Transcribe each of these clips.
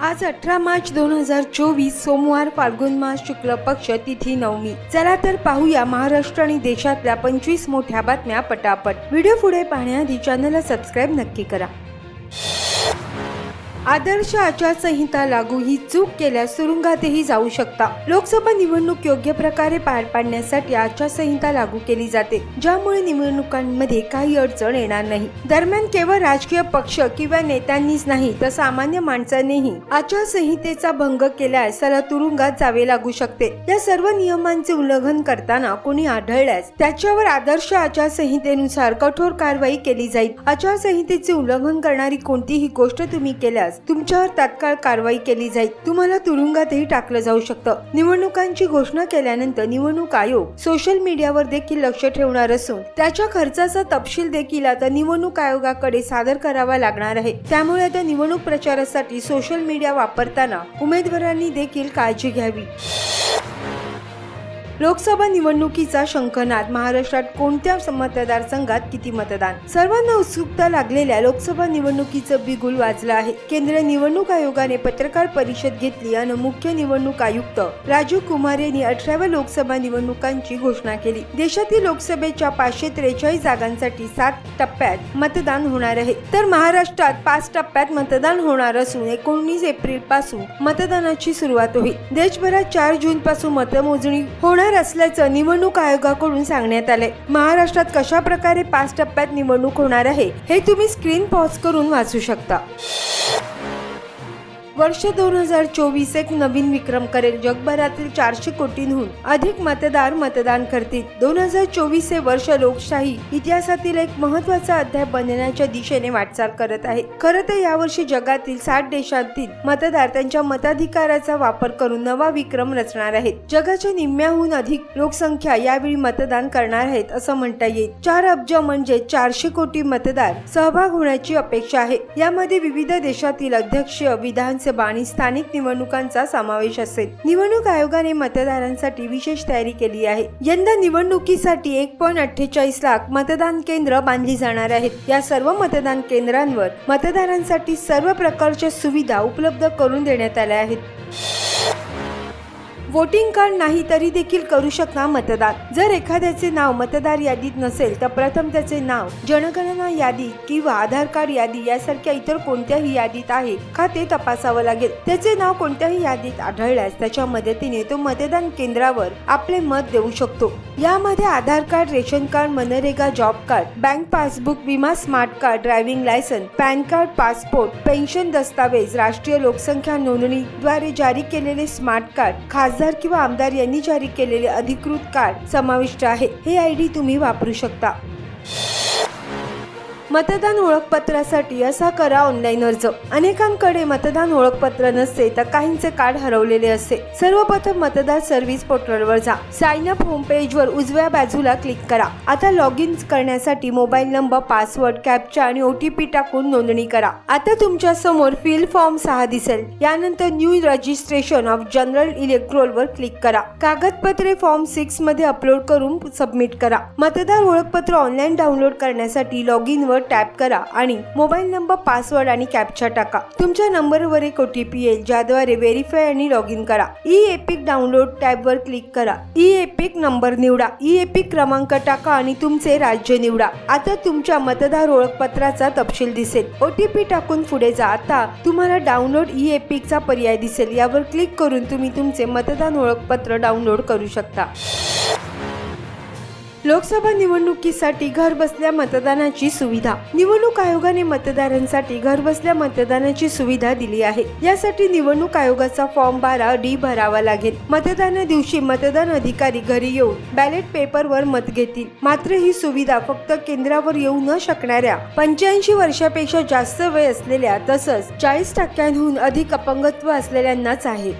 आज अठरा मार्च दोन हजार चोवीस सोमवार फाल्गुन मास शुक्ल पक्ष तिथी नवमी. चला तर पाहूया महाराष्ट्र आणि देशातल्या पंचवीस मोठ्या बातम्या पटापट. व्हिडिओ पुढे पाहण्याआधी चॅनलला सबस्क्राईब नक्की करा. आदर्श आचारसंहिता लागू ही चूक केल्यास तुरुंगातही जाऊ शकता. लोकसभा निवडणूक योग्य प्रकारे पार पाडण्यासाठी आचारसंहिता लागू केली जाते ज्यामुळे निवडणुकांमध्ये काही अडचण येणार नाही. दरम्यान केवळ राजकीय पक्ष किंवा नेत्यांनीच नाही तर सामान्य माणसानेही आचारसंहितेचा भंग केल्यास त्याला तुरुंगात जावे लागू शकते. या सर्व नियमांचे उल्लंघन करताना कोणी आढळल्यास त्याच्यावर आदर्श आचारसंहितेनुसार कठोर कारवाई केली जाईल. आचारसंहितेचे उल्लंघन करणारी कोणतीही गोष्ट तुम्ही केल्यास तुमच्यावर तात्काळ कारवाई केली जाईल. तुम्हाला तुरुंगातही टाकलं जाऊ शकतं. निवडणुकांची घोषणा केल्यानंतर निवडणूक आयोग सोशल मीडियावर देखील लक्ष ठेवणार असून त्याच्या खर्चाचा तपशील देखील आता निवडणूक आयोगाकडे सादर करावा लागणार आहे. त्यामुळे आता निवडणूक प्रचारासाठी सोशल मीडिया वापरताना उमेदवारांनी देखील काळजी घ्यावी. लोकसभा निवडणुकीचा शंखनाद. महाराष्ट्रात कोणत्या मतदारसंघात किती मतदान? सर्वांना उत्सुकता लागलेल्या लोकसभा निवडणुकीचं बिगुल वाजलं आहे. केंद्रीय निवडणूक आयोगाने पत्रकार परिषद घेतली आणि मुख्य निवडणूक आयुक्त राजीव कुमार यांनी अठराव्या लोकसभा निवडणुकांची घोषणा केली. देशातील लोकसभेच्या पाचशे त्रेचाळीस जागांसाठी सात टप्प्यात मतदान होणार आहे. तर महाराष्ट्रात पाच टप्प्यात मतदान होणार असून एकोणीस एप्रिलपासून मतदानाची सुरुवात होईल. देशभरात चार जून पासून मतमोजणी होणार असल्याचं निवडणूक आयोगाकडून सांगण्यात आलंय. महाराष्ट्रात कशा प्रकारे पाच टप्प्यात निवडणूक होणार आहे हे तुम्ही स्क्रीन पॉज करून वाचू शकता. वर्ष दोन हजार चोवीस एक नवीन विक्रम करेल. जगभरातील चारशे कोटींहून अधिक मतदार मतदान करतील. दोन हजार चोवीस हे वर्ष लोकशाही इतिहासातील एक महत्त्वाचा अध्याय बनण्याच्या दिशेने वाटचाल करत आहे. खरं तर यावर्षी जगातील साठ देशांतील मतदार त्यांच्या मताधिकाराचा वापर करून नवा विक्रम रचणार आहेत. जगाच्या निम्म्याहून अधिक लोकसंख्या यावेळी मतदान करणार आहेत असं म्हणता येईल. चार अब्ज म्हणजे चारशे कोटी मतदार सहभाग होण्याची अपेक्षा आहे. यामध्ये विविध देशातील अध्यक्ष विधानसभा आणि स्थानिक निवडणुकांचा समावेश असेल निवडणूक आयोगाने मतदारांसाठी विशेष तयारी केली आहे. यंदा निवडणुकीसाठी एक पॉईंट अठ्ठेचाळीस लाख मतदान केंद्र बांधली जाणार आहेत. या सर्व मतदान केंद्रांवर मतदारांसाठी सर्व प्रकारच्या सुविधा उपलब्ध करून देण्यात आल्या आहेत. वोटिंग कार्ड नाही तरी देखील करू शकता मतदार. जर एखाद्याचे नाव मतदार यादीत नसेल तर प्रथम त्याचे नाव जनगणना यादी किंवा आधार कार्ड यादी यासारख्या इतर कोणत्याही यादीत आहे का ते तपासावं लागेल. त्याचे नाव कोणत्याही यादीत आढळल्यास त्याच्या मदतीने तो मतदान केंद्रावर आपले मत देऊ शकतो. यामध्ये Aadhaar card ration card MNREGA job card bank passbook विमा smart card driving licence PAN card passport pension दस्तावेज राष्ट्रीय लोकसंख्या नोंदणीद्वारे जारी केलेले स्मार्ट कार्ड खासदार किंवा आमदार यांनी जारी केलेले अधिकृत कार्ड समाविष्ट आहे. हे आय डी तुम्ही वापरू शकता. मतदान ओळखपत्रासाठी असा करा ऑनलाईन अर्ज. अनेकांकडे मतदान ओळखपत्र नसते तर काहींचे कार्ड हरवलेले असते. सर्वप्रथम मतदार सर्व्हिस पोर्टलवर जा. साइन अप होम पेजवर उजव्या बाजूला क्लिक करा. आता लॉग इन करण्यासाठी मोबाईल नंबर पासवर्ड कॅपचा आणि ओटीपी टाकून नोंदणी करा. आता तुमच्यासमोर फिल फॉर्म सहा दिसेल. यानंतर new registration of general electoral वर क्लिक करा. कागदपत्रे फॉर्म सिक्समध्ये अपलोड करून सबमिट करा. मतदार ओळखपत्र ऑनलाईन डाउनलोड करण्यासाठी लॉग इन वर टॅप करा आणि मोबाईल नंबर पासवर्ड आणि कॅप्चा टाका. तुमच्या नंबरवर एक ओटीपी येईल ज्याद्वारे व्हेरीफाय आणि लॉग इन करा. ई एपिक डाउनलोड टॅब वर क्लिक करा. ई एपिक नंबर निवडा. ई एपिक क्रमांक टाका आणि तुमचे राज्य निवडा. आता तुमच्या मतदार ओळखपत्राचा तपशील दिसेल. ओटीपी टाकून पुढे जा. आता तुम्हाला डाउनलोड ई एपिकचा पर्याय दिसेल. यावर क्लिक करून तुम्ही तुमचे मतदान ओळखपत्र डाउनलोड करू शकता. लोकसभा निवडणुकीसाठी घर बसल्या मतदानाची सुविधा. निवडणूक आयोगाने मतदारांसाठी घर बसल्या मतदानाची सुविधा दिली आहे. यासाठी निवडणूक आयोगाचा फॉर्म बारा डी भरावा लागेल. मतदाना दिवशी मतदान अधिकारी घरी येऊन बॅलेट पेपरवर मत घेतील. मात्र ही सुविधा फक्त केंद्रावर येऊ न शकणाऱ्या पंच्याऐंशी वर्षापेक्षा जास्त वय असलेल्या तसंच चाळीस टक्क्यांहून अधिक अपंगत्व असलेल्यांनाच आहे.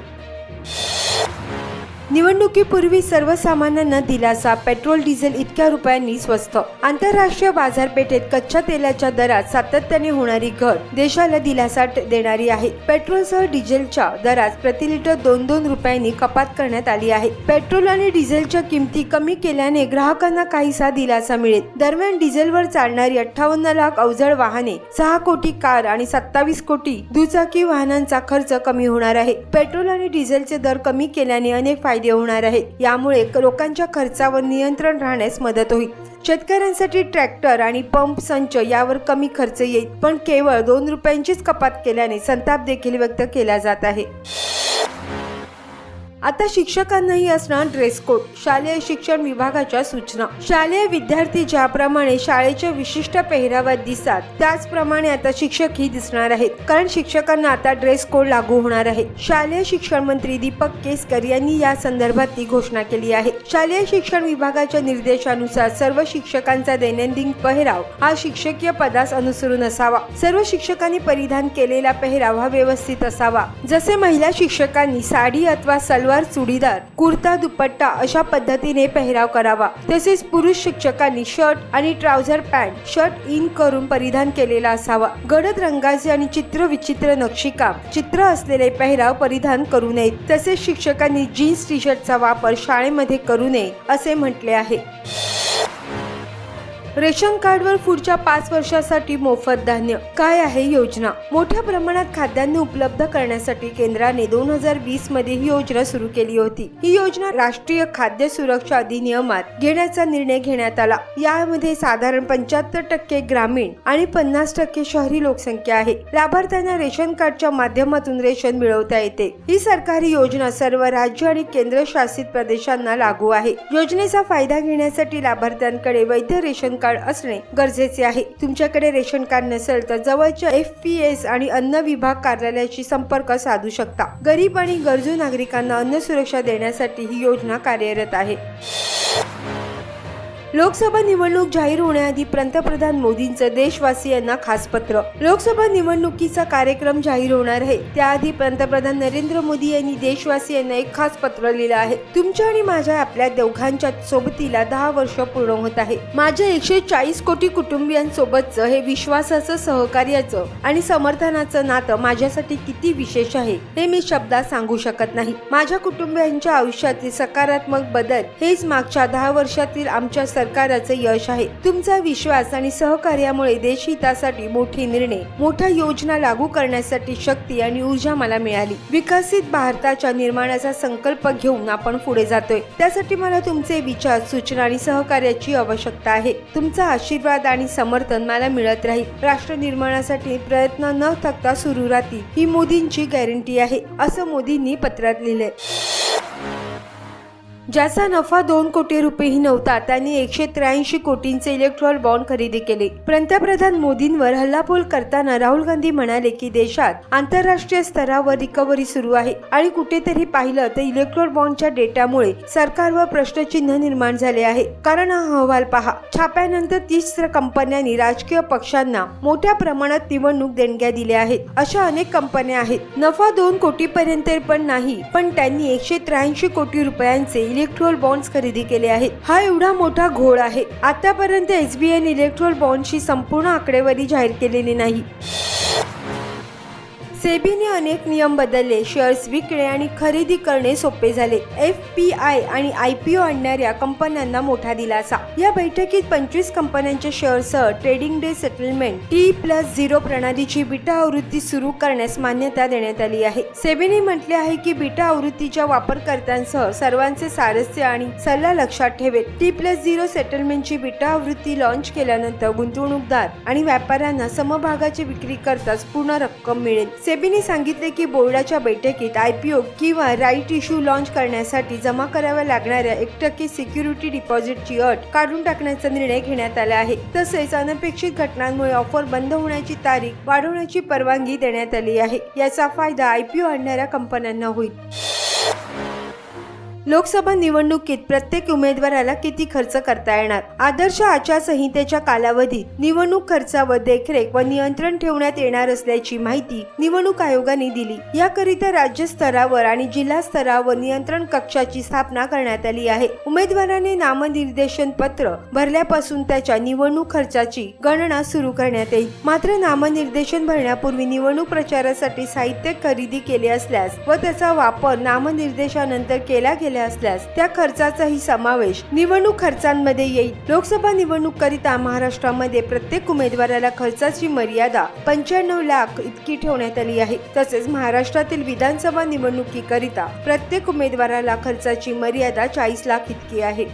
निवडणुकीपूर्वी सर्वसामान्यांना दिलासा पेट्रोल डिझेल इतक्या रुपयांनी स्वस्त. आंतरराष्ट्रीय बाजारपेठेत कच्च्या तेलाच्या दरात सातत्याने होणारी घट देशाला दिलासा देणारी आहे. पेट्रोलसह डिझेलच्या दरात प्रति लिटर दोन दोन रुपयांनी कपात करण्यात आली आहे. पेट्रोल आणि डिझेलच्या किमती कमी केल्याने ग्राहकांना काहीसा दिलासा मिळेल. दरम्यान डिझेलवर चालणारी अठ्ठावन्न लाख अवजड वाहने सहा कोटी कार आणि सत्तावीस कोटी दुचाकी वाहनांचा खर्च कमी होणार आहे. पेट्रोल आणि डिझेलचे दर कमी केल्याने अनेक फायदे होणार आहेत. यामुळे लोकांच्या खर्चावर नियंत्रण राहण्यास मदत होईल. शेतकऱ्यांसाठी ट्रॅक्टर आणि पंप संच यावर कमी खर्च येईल पण केवळ दोन रुपयांचीच कपात केल्याने संताप देखील व्यक्त केला जात आहे. आता शिक्षकांनाही असणार ड्रेस कोड शालेय शिक्षण विभागाच्या सूचना. शालेय विद्यार्थी ज्याप्रमाणे शाळेच्या विशिष्ट पेहरावात दिसतात त्याचप्रमाणे आता शिक्षकही दिसणार आहेत. कारण शिक्षकांना आता ड्रेस कोड लागू होणार आहे. शालेय शिक्षण मंत्री दीपक केसकर यांनी या संदर्भात ती घोषणा केली आहे. शालेय शिक्षण विभागाच्या निर्देशानुसार सर्व शिक्षकांचा दैनंदिन पेहराव हा शिक्षकीय पदास अनुसरून असावा. सर्व शिक्षकांनी परिधान केलेला पेहराव हा व्यवस्थित असावा. जसे महिला शिक्षकांनी साडी अथवा सलवार चुडीदार कुर्ता दुपट्टा अशा पद्धतीने पेहराव करावा. तसेच पुरुष शिक्षकांनी शर्ट आणि ट्राउझर पॅन्ट शर्ट इन करून परिधान केलेला असावा. गडद रंगाचे आणि चित्र विचित्र नक्षीकाम चित्र असलेले पेहराव परिधान करू नयेत तसेच शिक्षकांनी जीन्स टी शर्टचा वापर शाळेमध्ये करू नये असे म्हटले आहे. रेशन कार्डवर पुढच्या पाच वर्षासाठी मोफत धान्य. काय आहे योजना? मोठ्या प्रमाणात खाद्यान्न उपलब्ध करण्यासाठी केंद्राने दोन हजार वीसमध्ये ही योजना सुरू केली होती. ही योजना राष्ट्रीय खाद्य सुरक्षा अधिनियमात घेण्याचा निर्णय घेण्यात आला. यामध्ये साधारण पंच्याहत्तर टक्के ग्रामीण आणि पन्नास टक्के शहरी लोकसंख्या आहे. लाभार्थ्यांना रेशन कार्डच्या माध्यमातून रेशन मिळवता येते. ही सरकारी योजना सर्व राज्य आणि केंद्रशासित प्रदेशांना लागू आहे. योजनेचा फायदा घेण्यासाठी लाभार्थ्यांकडे वैध रेशन कार्ड असणे गरजेचे आहे. तुमच्याकडे रेशन कार्ड नसेल तर जवळच्या एफ पी एस आणि अन्न विभाग कार्यालयाशी संपर्क साधू शकता. गरीब आणि गरजू नागरिकांना अन्न सुरक्षा देण्यासाठी ही योजना कार्यरत आहे. लोकसभा निवडणूक जाहीर होण्याआधी पंतप्रधान मोदींचं देशवासियांना खास पत्र. लोकसभा निवडणुकीचा कार्यक्रम जाहीर होणार आहे. त्याआधी पंतप्रधान नरेंद्र मोदी यांनी देशवासियांना एक खास पत्र लिहिलं आहे. तुमच्या आणि माझ्या आपल्या दोघांच्या सोबतीला दहा वर्ष पूर्ण होत आहे. माझ्या एकशे चाळीस कोटी कुटुंबियांसोबतचं हे विश्वासाचं सहकार्याचं आणि समर्थनाचं नातं माझ्यासाठी किती विशेष आहे हे मी शब्दात सांगू शकत नाही. माझ्या कुटुंबियांच्या आयुष्यातील सकारात्मक बदल हेच मागच्या दहा वर्षातील आमच्या सरकाराचं यश आहे. तुमचा विश्वास आणि सहकार्यामुळे देशहितासाठी मोठे निर्णय मोठ्या योजना लागू करण्यासाठी शक्ती आणि ऊर्जा मला मिळाली. विकसित भारताच्या निर्माणाचा संकल्प घेऊन आपण पुढे जातोय. त्यासाठी मला तुमचे विचार सूचना आणि सहकार्याची आवश्यकता आहे. तुमचा आशीर्वाद आणि समर्थन मला मिळत राहील. राष्ट्र निर्माणासाठी प्रयत्न न थकता सुरू राहतील ही मोदींची गॅरंटी आहे असं मोदींनी पत्रात लिहिलंय. ज्याचा नफा दोन कोटी रुपयेही नव्हता त्यांनी एकशे त्र्याऐंशी कोटींचे इलेक्ट्रॉल बॉन्ड खरेदी केले. पंतप्रधान मोदींवर हल्लाबोल करताना राहुल गांधी म्हणाले की देशात आंतरराष्ट्रीय स्तरावर रिकव्हरी सुरू आहे. आणि कुठेतरी पाहिलं तर इलेक्ट्रॉल बॉन्डच्या डेटामुळे सरकारवर प्रश्नचिन्ह निर्माण झाले आहे. कारण हा अहवाल पहा. छाप्यानंतर तीस कंपन्यांनी राजकीय पक्षांना मोठ्या प्रमाणात निवडणूक देणग्या दिल्या आहेत. अशा अनेक कंपन्या आहेत. नफा दोन कोटी पर्यंत पण नाही पण त्यांनी एकशे त्र्याऐंशी कोटी रुपयांचे इलेक्ट्रोल बॉन्ड्स खरेदी केले आहेत. हा एवढा मोठा घोळ आहे. आतापर्यंत एसबीआय इलेक्ट्रोल बॉन्डची संपूर्ण आकडेवारी जाहीर केलेली नाही. सेबीने अनेक नियम बदलले. शेअर्स विकणे आणि खरेदी करणे सोपे झाले. एफ पी आय आणि आय पी ओ आणणाऱ्या कंपन्यांना मोठा दिलासा. या बैठकीत पंचवीस कंपन्यांच्या शेअर्ससह trading day settlement T plus zero प्रणालीची बीटा आवृत्ती सुरू करण्यास मान्यता देण्यात आली आहे. सेबीने म्हटले आहे की बीटा आवृत्तीच्या वापरकर्त्यांसह सर्वांचे सारस्य आणि सल्ला लक्षात ठेवेल. टी प्लस झिरो सेटलमेंटची बीटा आवृत्ती लॉन्च केल्यानंतर गुंतवणूकदार आणि व्यापाऱ्यांना समभागाची विक्री करताच पूर्ण रक्कम मिळेल. सेबीने सांगितले की बोर्डाच्या बैठकीत आयपीओ किंवा राईट इश्यू लॉन्च करण्यासाठी जमा कराव्या लागणाऱ्या एक टक्के सिक्युरिटी डिपॉझिटची अट काढून टाकण्याचा निर्णय घेण्यात आला आहे. तसेच अनपेक्षित घटनांमुळे ऑफर बंद होण्याची तारीख वाढवण्याची परवानगी देण्यात आली आहे. याचा फायदा आयपीओ आणणाऱ्या कंपन्यांना होईल. लोकसभा निवडणुकीत प्रत्येक उमेदवाराला किती खर्च करता येणार? आदर्श आचारसंहितेच्या कालावधीत निवडणूक खर्चावर देखरेख व नियंत्रण ठेवण्यात येणार असल्याची माहिती निवडणूक आयोगाने दिली. याकरिता राज्य स्तरावर आणि जिल्हा स्तरावर नियंत्रण कक्षाची स्थापना करण्यात आली आहे. उमेदवाराने नामनिर्देशन पत्र भरल्यापासून त्याच्या निवडणूक खर्चाची गणना सुरू करण्यात येईल. मात्र नामनिर्देशन भरण्यापूर्वी निवडणूक प्रचारासाठी साहित्य खरेदी केले असल्यास व त्याचा वापर नामनिर्देशानंतर केला गेला असल्यास त्या खर्चाचाही समावेश निवडणूक खर्चांमध्ये येईल. लोकसभा निवडणूक करिता महाराष्ट्रामध्ये प्रत्येक उमेदवाराला खर्चाची मर्यादा पंच्याण्णव लाख इतकी ठेवण्यात आली आहे. तसेच महाराष्ट्रातील विधानसभा निवडणुकीकरिता प्रत्येक उमेदवाराला खर्चाची मर्यादा चाळीस लाख इतकी आहे.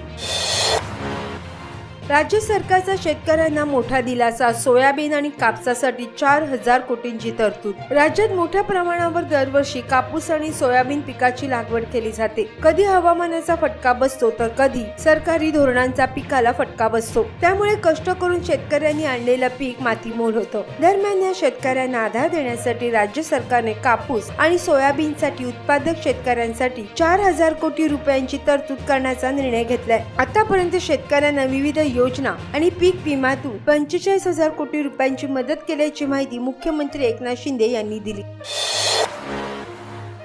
राज्य सरकारचा शेतकऱ्यांना मोठा दिलासा सोयाबीन आणि कापसासाठी चार हजार कोटींची तरतूद. राज्यात मोठ्या प्रमाणावर दरवर्षी कापूस आणि सोयाबीन पिकाची लागवड केली जाते. कधी हवामानाचा फटका बसतो तर कधी सरकारी धोरणांचा पिकाला फटका बसतो. त्यामुळे कष्ट करून शेतकऱ्यांनी आणलेलं पीक मातीमोल होतं. दरम्यान या शेतकऱ्यांना आधार देण्यासाठी राज्य सरकारने कापूस आणि सोयाबीनसाठी उत्पादक शेतकऱ्यांसाठी चार हजार कोटी रुपयांची तरतूद करण्याचा निर्णय घेतलाय. आतापर्यंत शेतकऱ्यांना विविध योजना आणि पीक विम्यातून पंचेचाळीस हजार कोटी रुपयांची मदत केल्याची माहिती मुख्यमंत्री एकनाथ शिंदे यांनी दिली.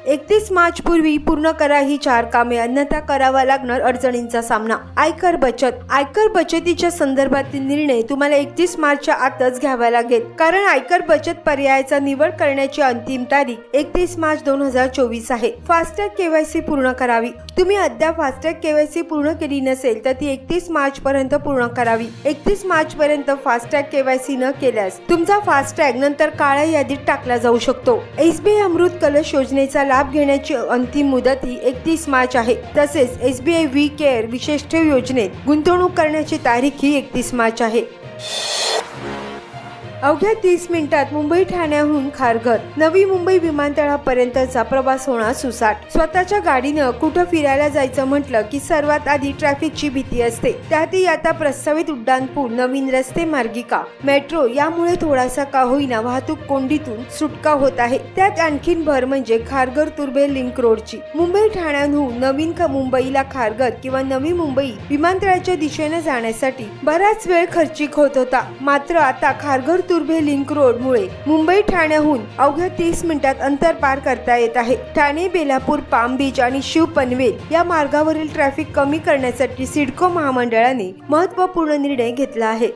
एकतीस मार्च पूर्वी पूर्ण करा ही चार कामे अन्यथा करावा लागणार अडचणींचा सामना. आयकर बचत. आयकर बचतीच्या संदर्भातील निर्णय तुम्हाला एकतीस मार्चच्या आतच घ्यावा लागेल. कारण आयकर बचत पर्यायाचा निवड करण्याची अंतिम तारीख एकतीस मार्च दोन हजार चोवीस आहे. फास्टॅग केवायसी पूर्ण करावी. तुम्ही अद्याप फास्टॅग केवायसी पूर्ण केली नसेल तर ती एकतीस मार्च पर्यंत पूर्ण करावी. एकतीस मार्च पर्यंत फास्टॅग केवायसी न केल्यास तुमचा फास्टॅग नंतर काळ्या यादीत टाकला जाऊ शकतो. एसबीआय अमृत कलश योजनेचा लाभ घेण्याची अंतिम मुदत ही एकतीस मार्च आहे. तसेच एसबीआय वी केअर विशेष ठेव योजनेत गुंतवणूक करण्याची तारीख ही एकतीस मार्च आहे. अवघ्या तीस मिनिटात मुंबई ठाण्याहून खारघर नवी मुंबई विमानतळापर्यंतचा प्रवास होणार सुसाट. स्वतःच्या गाडीनं कुठं फिरायला जायचं म्हटलं की सर्वात आधी ट्रॅफिकची भीती असते. त्यातही आता प्रस्तावित उड्डाणपूल नवीन रस्ते मार्गिका. मेट्रो यामुळे थोडासा का होईना वाहतूक कोंडीतून सुटका होत आहे. त्यात आणखीन भर म्हणजे खारघर तुर्बे लिंक रोडची. मुंबई ठाण्याहून नवीन का मुंबईला खारघर किंवा नवी मुंबई विमानतळाच्या दिशेने जाण्यासाठी बराच वेळ खर्चिक होत होता. मात्र आता खारघर तुर्भे लिंक रोड मुळे मुंबई ठाण्याहून अवघ्या तीस मिनिटात अंतर पार करता येत आहे. ठाणे बेलापूर पाम बीच आणि शिव पनवेल या मार्गावरील ट्रॅफिक कमी करण्यासाठी सिडको महामंडळाने महत्त्वपूर्ण निर्णय घेतला आहे.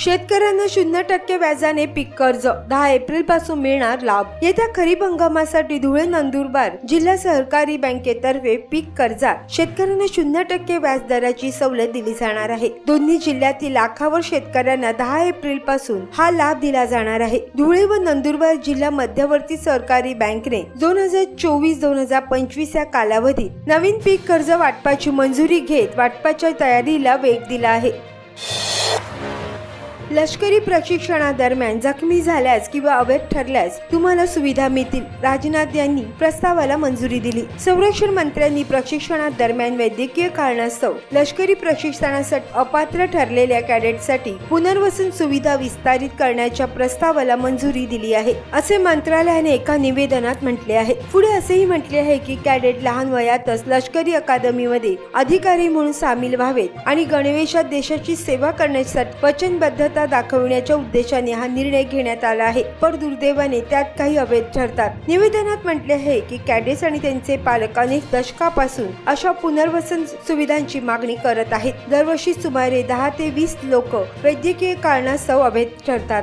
शेतकऱ्यांना शून्य टक्के व्याजाने पीक कर्ज दहा एप्रिलपासून मिळणार लाभ. येत्या खरीप हंगामासाठी धुळे नंदुरबार जिल्हा सहकारी बँकेतर्फे पीक कर्जात शेतकऱ्यांना शून्य टक्के व्याज दराची सवलत दिली जाणार आहे. दोन्ही जिल्ह्यातील लाखावर शेतकऱ्यांना दहा एप्रिलपासून हा लाभ दिला जाणार आहे. धुळे व नंदुरबार जिल्हा मध्यवर्ती सहकारी बँकेने दोन हजार चोवीस दोन हजार पंचवीस या कालावधीत नवीन पीक कर्ज वाटपाची मंजुरी घेत वाटपाच्या तयारीला वेग दिला आहे. लष्करी प्रशिक्षणादरम्यान जखमी झाल्यास किंवा अवैध ठरल्यास तुम्हाला सुविधा मिळतील. राजनाथ यांनी प्रस्तावाला मंजुरी दिली. संरक्षण मंत्र्यांनी प्रशिक्षणादरम्यान वैद्यकीय कारणास्तव लष्करी प्रशिक्षणासाठी अपात्र ठरलेल्या कॅडेटसाठी पुनर्वसन सुविधा विस्तारित करण्याच्या प्रस्तावाला मंजुरी दिली आहे. असे मंत्रालयाने एका निवेदनात म्हटले आहे. पुढे असेही म्हटले आहे की कॅडेट लहान वयातच लष्करी अकादमीमध्ये अधिकारी म्हणून सामील व्हावेत आणि गणवेशात देशाची सेवा करण्यासाठी वचनबद्धता दाखवण्याच्या उद्देशाने हा निर्णय घेण्यात आला आहे. पण दुर्दैवाने त्यात काही अवैध ठरतात. निवेदनात म्हटले आहे की कॅडेट्स आणि त्यांचे पालक अनेक दशकापासून अशा पुनर्वसन सुविधांची मागणी करत आहेत. दरवर्षी सुमारे दहा ते वीस लोक वैद्यकीय कारणास्तव अवैध ठरतात.